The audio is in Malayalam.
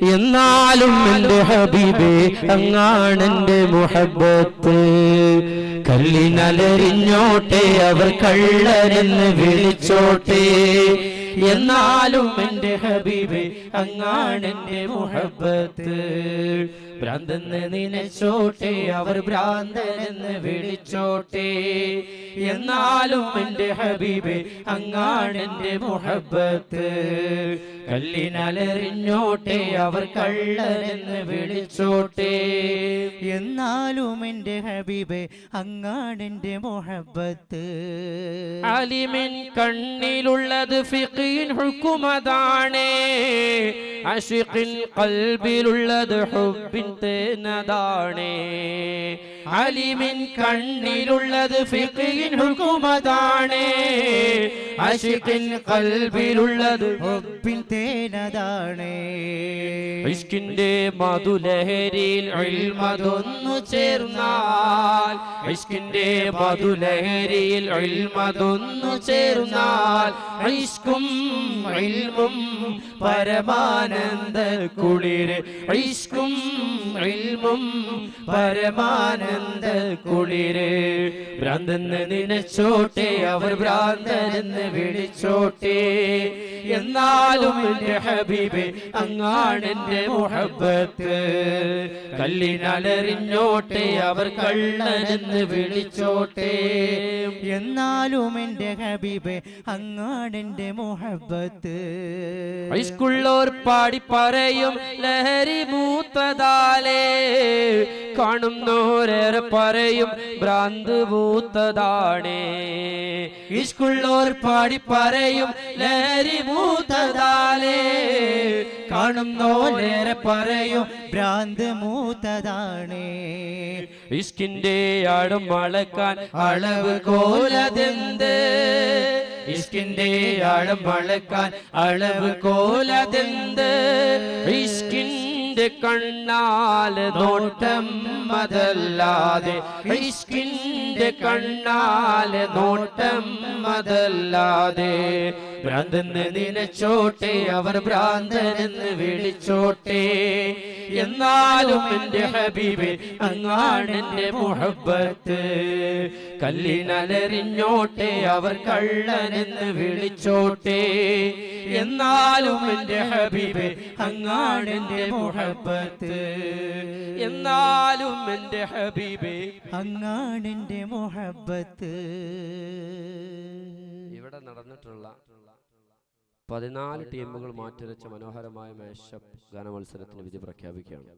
എന്നാലും എന്റെ ഹബീബേ അങ്ങാണെന്റെ മുഹബത്ത് കല്ലിനലരിഞ്ഞോട്ടെ അവർ കള്ളരെന്ന് വിളിച്ചോട്ടെ. എന്നാലും എന്റെ ഹബീബേ അങ്ങാണെന്റെ മുഹബത്ത് ഭ്രാന്തെന്ന് നിനച്ചോട്ടെ അവർ ഭ്രാന്തനെന്ന് വിളിച്ചോട്ടെ. എന്നാലും എന്റെ ഹബീബെ എന്റെ മുഹബത്ത് കല്ലിനലറിഞ്ഞോട്ടെ അവർ കള്ളരെന്ന് വിളിച്ചോട്ടെ. എന്നാലും എന്റെ ഹബീബെ അങ്ങാണെന്റെ മുഹബത്ത് അലിമിൻ കണ്ണിലുള്ളത് ഫിഖീൻ ഹുക്കുമതാണേ. അഷിഖിൻ കൽബിലുള്ളത് ഹുബിൻ തേനതാണേ അലിമിൻ കണ്ണിലുള്ളത് ഫിഖിൻ ഹുക്കുമതാണേ. അഷിഖിൻ കൽബിലുള്ളത് ഹുബിൻ തേനതാണേ ഇഷ്കിന്റെ മധുലഹരിയിൽ ഇൽമതൊന്നു ചേർന്നാൽ. ഇഷ്കിന്റെ മധുലഹരിയിൽ ഇൽമതൊന്നു ചേർന്നാൽ. ഇഷ്കും ഇൽമും പരമാനന്ദ കുളിര് ഇഷ്കും ഇൽമും പരമാനന്ദ കുളിര്. ഭ്രാന്തെന്ന് നിനച്ചോട്ടെ അവർ ഭ്രാന്തനെന്ന് വിളിച്ചോട്ടെ. എന്നാലും എന്റെ ഹബീബ് അങ്ങാണ് എന്റെ മുഹബത്ത് കല്ലിനലറിഞ്ഞോട്ടെ അവർ കള്ളനെന്ന് വിളിച്ചോട്ടെ. എന്നാലും എന്റെ ഹബീബെ അങ്ങാണെന്റെ മൊഹബത്ത് ഹൈസ്കൂളോർ പാടി പറയും ലഹരി മൂത്തതാലേ കാണുന്നോരേറെ പറയും ഭ്രാന്ത് മൂത്തതാണേ ഇഷ്കുള്ളോർ പാടി പറയും ലഹരി മൂത്തതാലേ കാണുന്നോരേറെ പറയും ഭ്രാന്ത് മൂത്തതാണേ. ഇഷ്കിന്റെ ആടും അളക്കാൻ അളവ് കോലതെന്ത്? ഇഷ്കിന്റെ ആഴം അളക്കാൻ അളവ് കോലതെന്ത്? ഇഷ്കിന്റെ കണ്ണാൽ നോട്ടം അതല്ലാതെ ഇഷ്കിന്റെ കണ്ണാൽ നോട്ടം അതല്ലാതെ ഭ്രാന്തെന്ന് നിനച്ചോട്ടെ അവർ ഭ്രാന്തനെന്ന് വിളിച്ചോട്ടെ. എന്നാലും എന്റെ ഹബീബ് അങ്ങാണ് എന്റെ മുഹബത്ത് കല്ലിനലറിഞ്ഞോട്ടെ അവർ കള്ളനെന്ന് വിളിച്ചോട്ടെ. എന്നാലും എന്റെ ഹബീബ് അങ്ങാണ് എന്റെ മുഹബത്ത് എന്നാലും എന്റെ അങ്ങാണ് അങ്ങാണെന്റെ മൊഹബത്ത് ഇവിടെ നടന്നിട്ടുള്ള പതിനാല് ടീമുകൾ മാറ്റിവെച്ച മനോഹരമായ മേശപ്പ് ഗാന മത്സരത്തിന് വിധി പ്രഖ്യാപിക്കുകയാണ്.